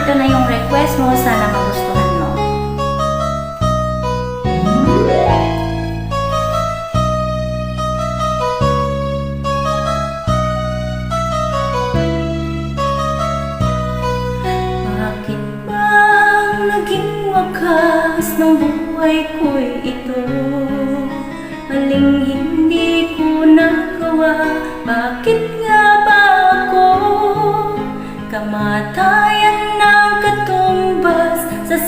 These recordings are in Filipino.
ito na yung request mo. Sana magustuhan mo. Bakit bang naging wakas ng buhay ko'y ito? Maling hindi ko nagawa. Bakit nga ba ako kamatay?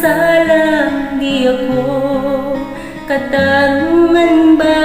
salang di ako katanungan ba?